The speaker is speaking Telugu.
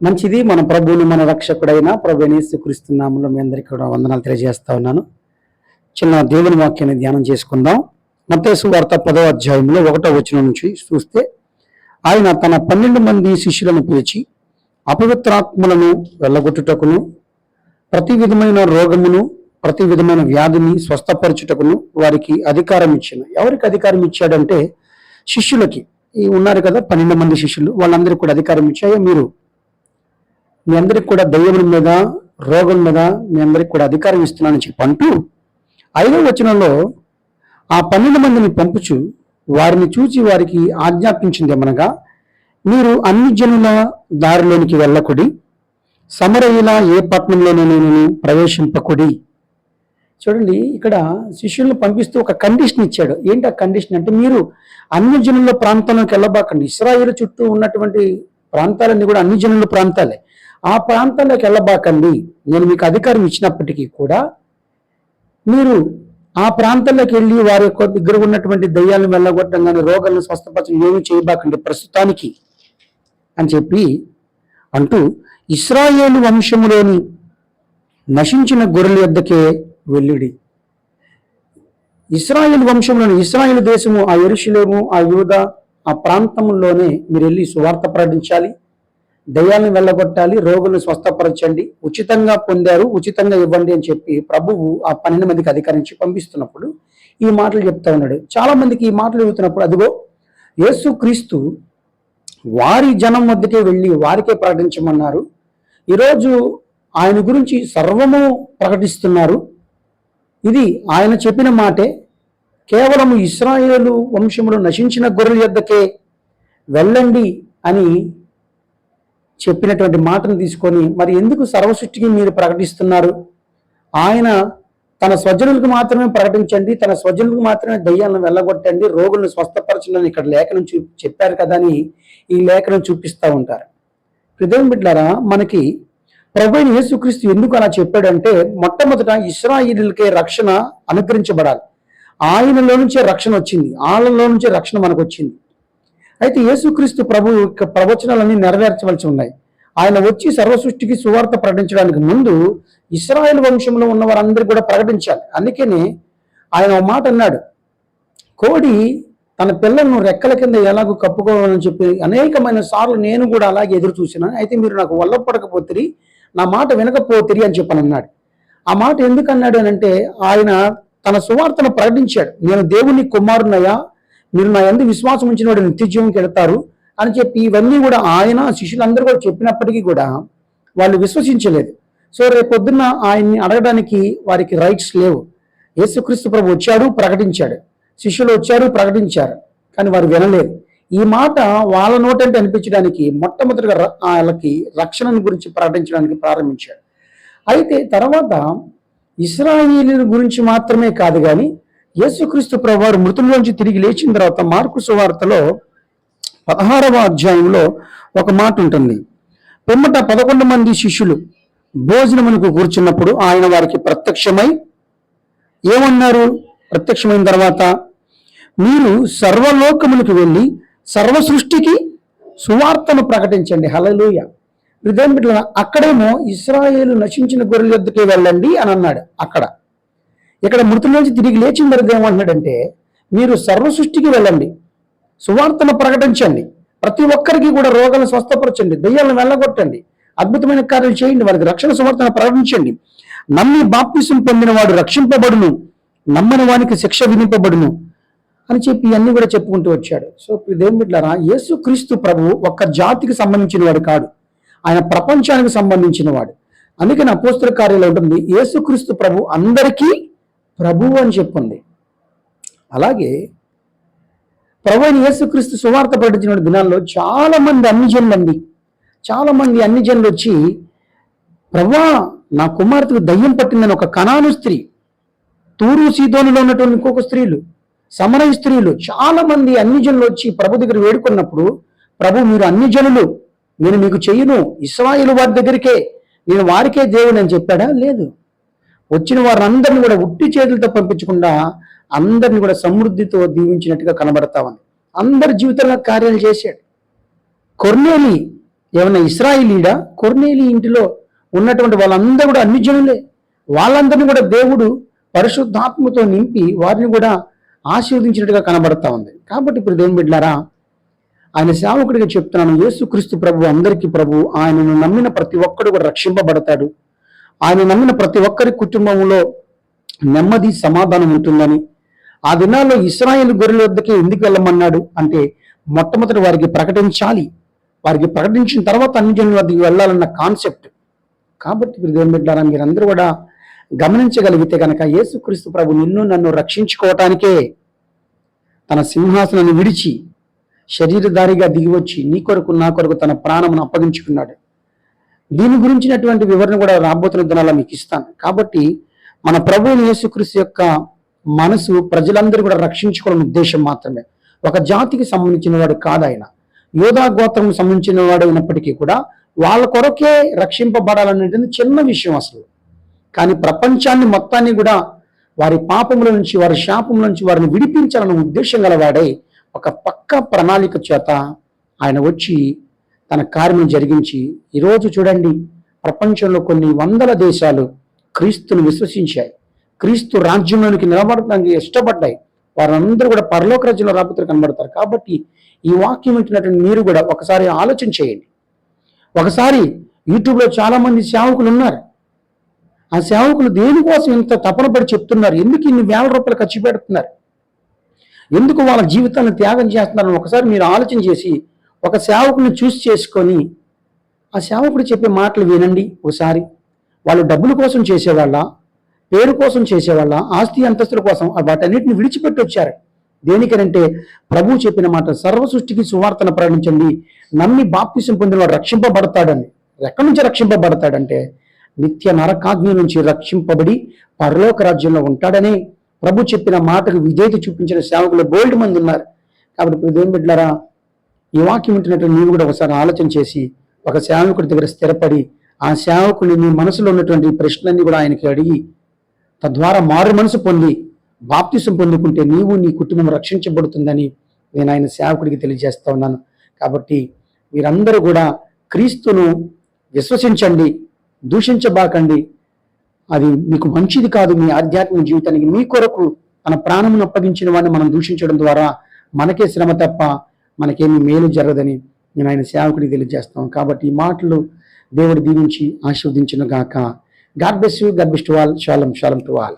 మంచిది. మన ప్రభువుని మన రక్షకుడైన ప్రభు క్రీస్తున్నాములో మీ అందరికీ కూడా వందనాలు తెలియజేస్తా ఉన్నాను. చిన్న దేవుని వాక్యాన్ని ధ్యానం చేసుకుందాం. మతేసు వార్త పదో అధ్యాయంలో ఒకటో వచనం నుంచి చూస్తే ఆయన తన పన్నెండు మంది శిష్యులను పిలిచి అపవిత్రాత్మలను వెళ్ళగొట్టుటకును ప్రతి విధమైన రోగమును ప్రతి విధమైన వ్యాధిని స్వస్థపరచుటకును వారికి అధికారం ఇచ్చిన. ఎవరికి అధికారం ఇచ్చాడంటే శిష్యులకి. ఈ ఉన్నారు కదా పన్నెండు మంది శిష్యులు వాళ్ళందరికీ కూడా అధికారం ఇచ్చాయో మీరు? మీ అందరికి కూడా దయ్యముల మీద రోగం మీద మీ అందరికి కూడా అధికారం ఇస్తున్నానని చెప్పి అంటూ ఐదవ వచనంలో ఆ పన్నెండు మందిని పంపుచు వారిని చూచి వారికి ఆజ్ఞాపించింది ఏమనగా మీరు అన్ని జనుల దారిలోనికి వెళ్ళకుడి సమరయుల ఏ పట్టణంలోనూ ప్రవేశింపకుడి. చూడండి ఇక్కడ శిష్యులను పంపిస్తూ ఒక కండిషన్ ఇచ్చాడు. ఏంటి ఆ కండిషన్? అంటే మీరు అన్ని జనుల ప్రాంతంలోకి వెళ్ళబాకండి. ఇస్రాయిల్ చుట్టూ ఉన్నటువంటి ప్రాంతాలన్నీ కూడా అన్ని జనుల ప్రాంతాలే. ఆ ప్రాంతంలోకి వెళ్ళబాకండి. నేను మీకు అధికారం ఇచ్చినప్పటికీ కూడా మీరు ఆ ప్రాంతంలోకి వెళ్ళి వారి యొక్క దగ్గర ఉన్నటువంటి దయ్యాలను వెళ్ళగొట్టడం కానీ రోగాలను స్వస్థపరచడం ఏమీ చేయబాకండి ప్రస్తుతానికి అని చెప్పి అంటూ ఇస్రాయేలు వంశములోని నశించిన గొర్రెల యొద్దకే వెళ్ళుడి. ఇస్రాయేల్ వంశంలోని ఇస్రాయేల్ దేశము ఆ ఎరుషులేము ఆ యూద ఆ ప్రాంతంలోనే మీరు వెళ్ళి సువార్త ప్రకటించాలి. దయ్యాలను వెళ్ళగొట్టాలి రోగులను స్వస్థపరచండి ఉచితంగా పొందారు ఉచితంగా ఇవ్వండి అని చెప్పి ప్రభువు ఆ పన్నెండు మందికి అధికారించి పంపిస్తున్నప్పుడు ఈ మాటలు చెప్తా ఉన్నాడు. చాలా మందికి ఈ మాటలు చెబుతున్నప్పుడు అదిగో యేసు క్రీస్తు వారి జనం వద్దకే వెళ్ళి వారికే ప్రకటించమన్నారు. ఈరోజు ఆయన గురించి సర్వము ప్రకటిస్తున్నారు. ఇది ఆయన చెప్పిన మాటే కేవలం ఇస్రాయేలు వంశములు నశించిన గొర్రెల యొద్దకే వెళ్ళండి అని చెప్పినటువంటి మాటను తీసుకొని మరి ఎందుకు సర్వసృష్టికి మీరు ప్రకటిస్తున్నారు? ఆయన తన స్వజనులకు మాత్రమే ప్రకటించండి తన స్వజనులకు మాత్రమే దయ్యాలను వెళ్ళగొట్టండి రోగులను స్వస్థపరచండి ఇక్కడ లేఖనం చూ చెప్పారు కదా అని ఈ లేఖనం చూపిస్తూ ఉంటారు. హృదయం బిడ్డారా మనకి ప్రభు యేసుక్రీస్తు ఎందుకు అలా చెప్పాడంటే మొట్టమొదట ఇస్రాయిలకే రక్షణ అనుగ్రహించబడాలి. ఆయనలో నుంచే రక్షణ వచ్చింది ఆయనలో నుంచే రక్షణ మనకు వచ్చింది అయితే యేసుక్రీస్తు ప్రభు యొక్క ప్రవచనాలన్నీ నెరవేర్చవలసి ఉన్నాయి. ఆయన వచ్చి సర్వసృష్టికి సువార్త ప్రకటించడానికి ముందు ఇస్రాయేల్ వంశంలో ఉన్న వారందరూ కూడా ప్రకటించాలి. అందుకని ఆయన ఒక మాట అన్నాడు. కోడి తన పిల్లలను రెక్కల కింద ఎలాగో కప్పుకోవాలని చెప్పి అనేకమైన సార్లు నేను కూడా అలాగే ఎదురు చూసినాను. అయితే మీరు నాకు వల్లపడకపోతిరి నా మాట వినకపోతిరి అని చెప్పని అన్నాడు. ఆ మాట ఎందుకు అన్నాడు అని అంటే ఆయన తన సువార్తను ప్రకటించాడు. నేను దేవుని కుమారునయ్యా మీరు నా ఎందు విశ్వాసం ఉంచిన వాడు నిత్యజీవంకి వెళతారు అని చెప్పి ఇవన్నీ కూడా ఆయన శిష్యులందరూ కూడా చెప్పినప్పటికీ కూడా వాళ్ళు విశ్వసించలేదు. సో రేపు పొద్దున్న ఆయన్ని అడగడానికి వారికి రైట్స్ లేవు. యేసుక్రీస్తు ప్రభు వచ్చాడు ప్రకటించాడు. శిష్యులు వచ్చారు ప్రకటించారు. కానీ వారు వినలేదు. ఈ మాట వాళ్ళ నోటంటే అనిపించడానికి మొట్టమొదటిగా వాళ్ళకి రక్షణను గురించి ప్రకటించడానికి ప్రారంభించాడు. అయితే తర్వాత ఇస్రాయేలీల గురించి మాత్రమే కాదు కానీ యేసుక్రీస్తు ప్రభువారు మృతుల్లోంచి తిరిగి లేచిన తర్వాత మార్కు సువార్తలో పదహారవ అధ్యాయంలో ఒక మాట ఉంటుంది. పిమ్మట పదకొండు మంది శిష్యులు భోజనమునకు కూర్చున్నప్పుడు ఆయన వారికి ప్రత్యక్షమై ఏమన్నారు? ప్రత్యక్షమైన తర్వాత మీరు సర్వలోకములకు వెళ్ళి సర్వ సృష్టికి సువార్తను ప్రకటించండి. హలలుయ హృదయం అక్కడేమో ఇస్రాయేలు నశించిన గొర్రెల యొద్దకే వెళ్ళండి అని అన్నాడు. అక్కడ ఇక్కడ మృతుల నుంచి తిరిగి లేచిన తర్వాత ఏమంటున్నాడంటే మీరు సర్వ సృష్టికి వెళ్ళండి సువార్తను ప్రకటించండి ప్రతి ఒక్కరికి కూడా రోగాలను స్వస్థపరచండి దయ్యాలను వెళ్ళగొట్టండి అద్భుతమైన కార్యాలు చేయండి వారికి రక్షణ సువార్తను ప్రకటించండి. నమ్మి బాప్తిసం పొందిన వాడు రక్షింపబడును నమ్మని వానికి శిక్ష విధింపబడును అని చెప్పి ఇవన్నీ కూడా చెప్పుకుంటూ వచ్చాడు. సో ఇదేం బిడ్డారా యేసు క్రీస్తు ప్రభు ఒక్క జాతికి సంబంధించిన వాడు కాడు. ఆయన ప్రపంచానికి సంబంధించిన వాడు అందుకని అపోస్తుల కార్యాలు ఉంటుంది యేసుక్రీస్తు ప్రభు అందరికీ ప్రభువు అని చెప్పుంది. అలాగే ప్రభు అయిన యేసుక్రీస్తు సువార్త ప్రకటించిన దినాల్లో చాలామంది అన్ని జనులండి అండి చాలామంది అన్ని జనులు వచ్చి ప్రభా నా కుమార్తెకు దయ్యం పట్టిందని ఒక కణాను స్త్రీ తూరు సీదోనిలో ఉన్నటువంటి ఇంకొక స్త్రీలు సమరయ స్త్రీలు చాలామంది అన్ని జనులు వచ్చి ప్రభు దగ్గర వేడుకున్నప్పుడు ప్రభు మీరు అన్ని జనులు నేను మీకు చెయ్యను ఇస్రాయిల్ వారి దగ్గరికే నేను వారికే దేవుని అని చెప్పాడా? లేదు. వచ్చిన వారందరిని కూడా ఉట్టి చేతులతో పంపించకుండా అందరిని కూడా సమృద్ధితో దీవించినట్టుగా కనబడతా ఉంది. అందరి జీవితంలో కార్యాలు చేశాడు. కొర్నేలి ఏమైనా ఇస్రాయిలీడా? కొర్నేలి ఇంటిలో ఉన్నటువంటి వాళ్ళందరూ కూడా అన్ని జనులే వాళ్ళందరినీ కూడా దేవుడు పరిశుద్ధాత్మతో నింపి వారిని కూడా ఆశీర్వదించినట్టుగా కనబడతా ఉంది. కాబట్టి ఇప్పుడు దేవుని బిడ్డారా ఆయన సేవకుడిగా చెప్తున్నాను. యేసుక్రీస్తు ప్రభు అందరికీ ప్రభు. ఆయనను నమ్మిన ప్రతి ఒక్కడు కూడా రక్షింపబడతాడు. ఆయన నమ్మిన ప్రతి ఒక్కరి కుటుంబంలో నెమ్మది సమాధానం ఉంటుందని ఆ దినాల్లో ఇస్రాయేల్ గొర్రెల వద్దకే ఎందుకు వెళ్ళమన్నాడు అంటే మొట్టమొదటి వారికి ప్రకటించాలి. వారికి ప్రకటించిన తర్వాత అన్ని జనుల వద్దకు వెళ్ళాలన్న కాన్సెప్ట్. కాబట్టి ఇప్పుడు దేవుని మీరందరూ కూడా గమనించగలిగితే కనుక యేసుక్రీస్తు ప్రభు నిన్ను నన్ను రక్షించుకోవటానికే తన సింహాసనాన్ని విడిచి శరీరధారిగా దిగివచ్చి నీ కొరకు నా కొరకు తన ప్రాణమును అప్పగించుకున్నాడు. దీని గురించినటువంటి వివరణ కూడా రాబోతున్న దినాల్లో మీకు ఇస్తాను. కాబట్టి మన ప్రభు యేసుక్రీస్తు యొక్క మనసు ప్రజలందరూ కూడా రక్షించుకోవడం ఉద్దేశం మాత్రమే. ఒక జాతికి సంబంధించిన వాడు కాదు ఆయన యోధా గోత్రం సంబంధించిన వాడు అయినప్పటికీ కూడా వాళ్ళ కొరకే రక్షింపబడాలనేది చిన్న విషయం అసలు. కానీ ప్రపంచాన్ని మొత్తాన్ని కూడా వారి పాపముల నుంచి వారి శాపముల నుంచి వారిని విడిపించాలన్న ఉద్దేశం గలవాడై ఒక పక్క ప్రణాళిక చేత ఆయన వచ్చి తన కార్యం జరిగించి ఈరోజు చూడండి ప్రపంచంలో కొన్ని వందల దేశాలు క్రీస్తును విశ్వసించాయి. క్రీస్తు రాజ్యంలోనికి నిలబడడానికి ఇష్టపడ్డాయి. వారందరూ కూడా పరలోక రాజ్యంలో రాబోతులు కనబడతారు. కాబట్టి ఈ వాక్యం వింటున్నటువంటి మీరు కూడా ఒకసారి ఆలోచన చేయండి. ఒకసారి యూట్యూబ్లో చాలా మంది సేవకులు ఉన్నారు. ఆ సేవకులు దేనికోసం ఇంత తపన పడి చెప్తున్నారు? ఎందుకు ఇన్ని వేల రూపాయలు ఖర్చు పెడుతున్నారు? ఎందుకు వాళ్ళ జీవితాన్ని త్యాగం చేస్తున్నారని ఒకసారి మీరు ఆలోచన చేసి ఒక సేవకుని చూసి చేసుకొని ఆ సేవకుడు చెప్పే మాటలు వినండి ఒకసారి వాళ్ళు డబ్బుల కోసం చేసేవాళ్ళ పేరు కోసం చేసేవాళ్ళ ఆస్తి అంతస్తుల కోసం వాటన్నిటిని విడిచిపెట్టి వచ్చారు. దేనికనంటే ప్రభు చెప్పిన మాట సర్వ సృష్టికి సువార్తను ప్రకటించండి. నమ్మి బాప్తిసం పొందినవాడు రక్షింపబడతాడని. ఎక్కడి నుంచి రక్షింపబడతాడంటే నిత్య నరకాగ్ని నుంచి రక్షింపబడి పరలోక రాజ్యంలో ఉంటాడని ప్రభు చెప్పిన మాటకు విధేయత చూపించిన సేవకులు బోల్డ్ మంది ఉన్నారు. కాబట్టి ఇప్పుడు ఏం బిడ్డలారా ఈ వాక్యం వింటున్నట్టు నీవు కూడా ఒకసారి ఆలోచన చేసి ఒక సేవకుడి దగ్గర స్థిరపడి ఆ సేవకుని నీ మనసులో ఉన్నటువంటి ప్రశ్నలన్నీ కూడా ఆయనకి అడిగి తద్వారా మారు మనసు పొంది బాప్తిసం పొందుకుంటే నీవు నీ కుటుంబం రక్షించబడుతుందని నేను ఆయన సేవకుడికి తెలియజేస్తా ఉన్నాను. కాబట్టి మీరందరూ కూడా క్రీస్తును విశ్వసించండి దూషించబాకండి. అది మీకు మంచిది కాదు మీ ఆధ్యాత్మిక జీవితానికి. మీ కొరకు తన ప్రాణమును అప్పగించిన వాడిని మనం దూషించడం ద్వారా మనకే శ్రమ తప్ప మనకేమీ మేలు జరగదని నేను ఆయన సేవకుడికి తెలియజేస్తాం. కాబట్టి ఈ మాటలు దేవుడు దీవించి ఆశీర్వదించిన గాక. God bless you. God best all shalom shalom to all